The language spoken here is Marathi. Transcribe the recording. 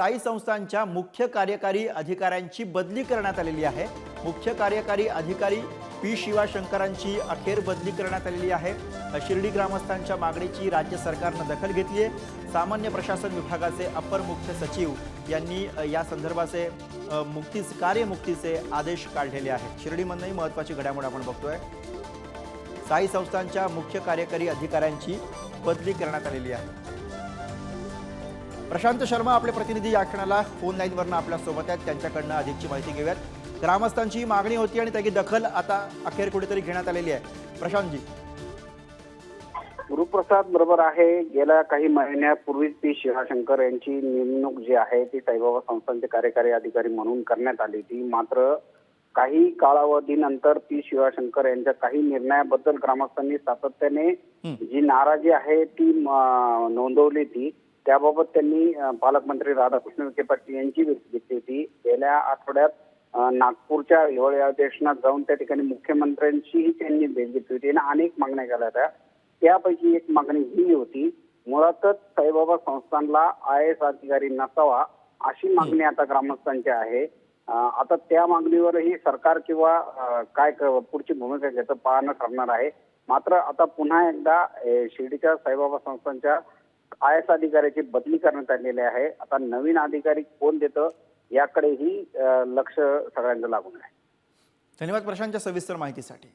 साई संस्थांच्या मुख्य कार्यकारी अधिकाऱ्यांची बदली करण्यात आलेली आहे. मुख्य कार्यकारी अधिकारी पी शिवाशंकरांची अखेर बदली करण्यात आलेली आहे. शिर्डी ग्रामस्थांच्या मागणीची राज्य सरकारनं दखल घेतली आहे. सामान्य प्रशासन विभागाचे अपर मुख्य सचिव यांनी या संदर्भाचे अ, मुक्तीच कार्यमुक्तीचे आदेश काढलेले आहेत. शिर्डीमधनंही महत्त्वाची घडामोड आपण बघतोय. साई संस्थांच्या मुख्य कार्यकारी अधिकाऱ्यांची बदली करण्यात आलेली आहे. प्रशांत शर्मा आपले प्रतिनिधी या क्षणाला फोन लाईनवरनं आपल्यासोबत आहेत. त्यांच्याकडनं अधिकची माहिती घेऊयात. ग्रामस्थांची मागणी होती आणि त्याची दखल आता अखेर कुठेतरी घेण्यात आलेली आहे. प्रशांतजी. गुरुप्रसाद बरोबर आहे. गेल्या काही महिन्यापूर्वीच पी शिवाशंकर यांची नेमणूक जी आहे ती साईबाबा संस्थांचे कार्यकारी अधिकारी म्हणून करण्यात आली होती. मात्र काही कालावधीनंतर पी शिवाशंकर यांच्या काही निर्णयाबद्दल ग्रामस्थांनी सातत्याने जी नाराजी आहे ती नोंदवली होती. त्याबाबत त्यांनी पालकमंत्री राधाकृष्ण विखे पाटील यांची भेट घेतली होती. गेल्या आठवड्यात नागपूरच्या हिवाळी अधिवेशनात जाऊन त्या ठिकाणी मुख्यमंत्र्यांचीही त्यांनी भेट घेतली होती आणि अनेक मागण्या केल्या होत्या. त्यापैकी एक मागणी ही होती मुळातच साईबाबा संस्थानला आय एस अधिकारी नसावा अशी मागणी आता ग्रामस्थांची आहे. आता त्या मागणीवरही सरकार किंवा काय क- पुढची भूमिका घेतं पाहणं ठरणार आहे. मात्र आता पुन्हा एकदा शिर्डीच्या साईबाबा संस्थांच्या आय एस अधिकाऱ्याची बदली करण्यात आलेली आहे. आता नवीन अधिकारी कोण देतं याकडेही लक्ष सगळ्यांचं लागून आहे. धन्यवाद प्रशांतच्या सविस्तर माहितीसाठी.